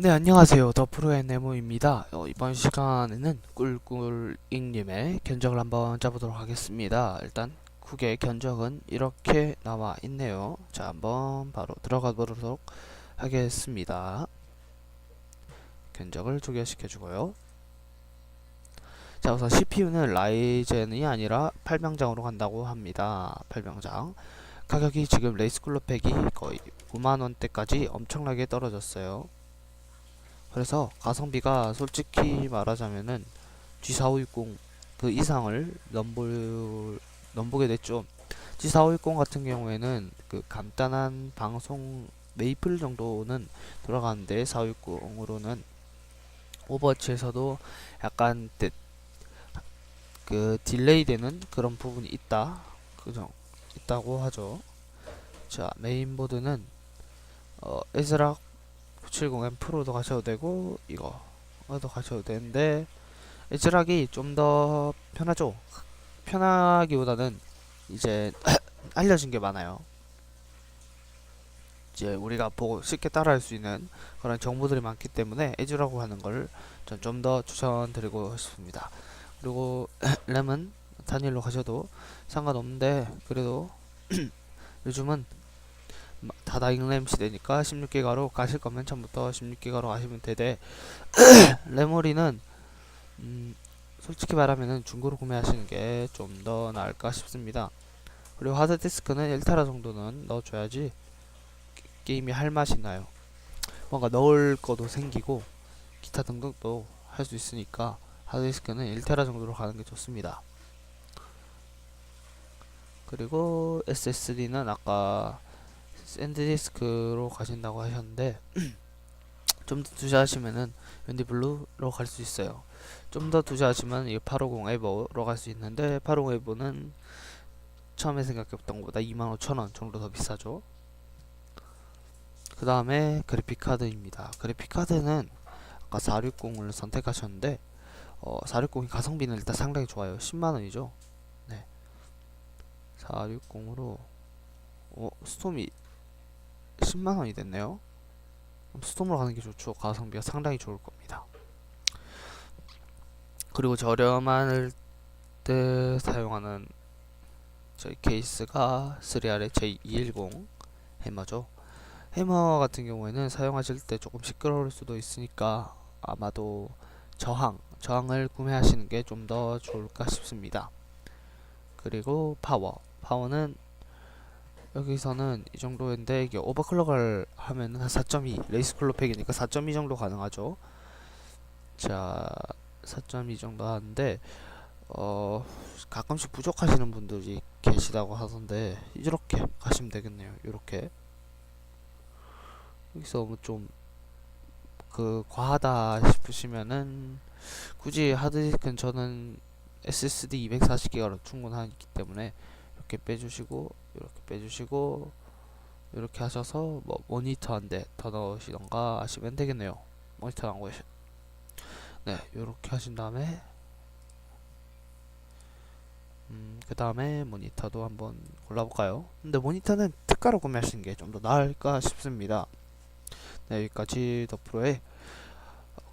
네, 안녕하세요. 더 프로의 네모입니다. 어, 이번 시간에는 꿀꿀잉님의 견적을 한번 짜보도록 하겠습니다. 일단 국의 견적은 이렇게 나와 있네요. 자, 한번 바로 들어가 보도록 하겠습니다. 견적을 조결시켜 주고요. 자, 우선 CPU는 라이젠이 아니라 8병장으로 간다고 합니다. 8병장. 가격이 지금 레이스쿨러 팩이 거의 9만원대까지 엄청나게 떨어졌어요. 그래서 가성비가 솔직히 말하자면은 G4560 그 이상을 넘볼 넘보게 됐죠. G4560 같은 경우에는 그 간단한 방송 메이플 정도는 돌아가는데 460으로는 오버워치에서도 약간 데- 그 딜레이 되는 그런 부분이 있다. 그죠? 있다고 하죠. 자, 메인보드는 어, 에즈락 970M 프로도 가셔도 되고 이거도 가셔도 되는데 에즈락이 좀더 편하죠? 편하기보다는 이제 알려진 게 많아요. 이제 우리가 보고 쉽게 따라할 수 있는 그런 정보들이 많기 때문에 에즈라고 하는 걸전좀더 추천드리고 싶습니다. 그리고 램은 단일로 가셔도 상관없는데 그래도 요즘은 마- 다다잉 램 시대니까 16기가로 가실 거면 처음부터 16기가로 가시면 되되 레모리는 음, 솔직히 말하면은 중고로 구매하시는 게 좀 더 나을까 싶습니다. 그리고 하드디스크는 1테라 정도는 넣어줘야지 게- 게임이 할 맛이 나요. 뭔가 넣을 것도 생기고 기타 등등 또할수 있으니까 하드디스크는 1테라 정도로 가는 게 좋습니다. 그리고 SSD는 아까 샌드디스크로 가신다고 하셨는데 좀 더 투자하시면은 웬디블루로 갈 수 있어요. 좀 더 투자하시면 이 850 에버로 갈 수 있는데 850 에버는 처음에 생각했던 것보다 25,000원 정도 더 비싸죠. 그 다음에 그래픽 카드입니다. 그래픽 카드는 아까 460을 선택하셨는데 어, 460이 가성비는 일단 상당히 좋아요. 10만 원이죠. 네. 460으로 어, 스톰이 10만 원이 됐네요. 그럼 스톰으로 가는 게 좋죠. 가성비가 상당히 좋을 겁니다. 그리고 저렴할 때 사용하는 저희 케이스가 3R의 J210 해머죠. 해머 같은 경우에는 사용하실 때 조금 시끄러울 수도 있으니까 아마도 저항, 저항을 구매하시는 게 좀 더 좋을까 싶습니다. 그리고 파워, 파워는 여기서는 이 정도인데 이게 오버클럭을 하면은 한 4.2 레이스 클럽 팩이니까 4.2 정도 가능하죠. 자, 4.2 정도 하는데 어 가끔씩 부족하시는 분들이 계시다고 하던데 이렇게 가시면 되겠네요. 이렇게 여기서 뭐 좀 그 과하다 싶으시면은 굳이 하드디스크는 저는 SSD 240기가로 충분하기 때문에 이렇게 빼주시고 이렇게 빼주시고 이렇게 하셔서 뭐 모니터 한 대 더 넣으시던가 하시면 되겠네요. 모니터 안 거시 네 이렇게 하신 다음에 음, 그 다음에 모니터도 한번 골라볼까요? 근데 모니터는 특가로 구매하시는 게 좀 더 나을까 싶습니다. 네 여기까지 더 프로의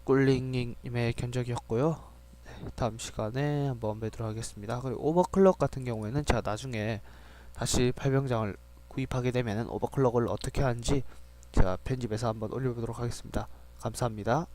꿀링님의 견적이었고요. 네, 다음 시간에 한번 뵈도록 하겠습니다 그리고 오버클럭 같은 경우에는 제가 나중에 다시 발명장을 구입하게 되면 오버클럭을 어떻게 하는지 제가 편집해서 한번 올려보도록 하겠습니다. 감사합니다.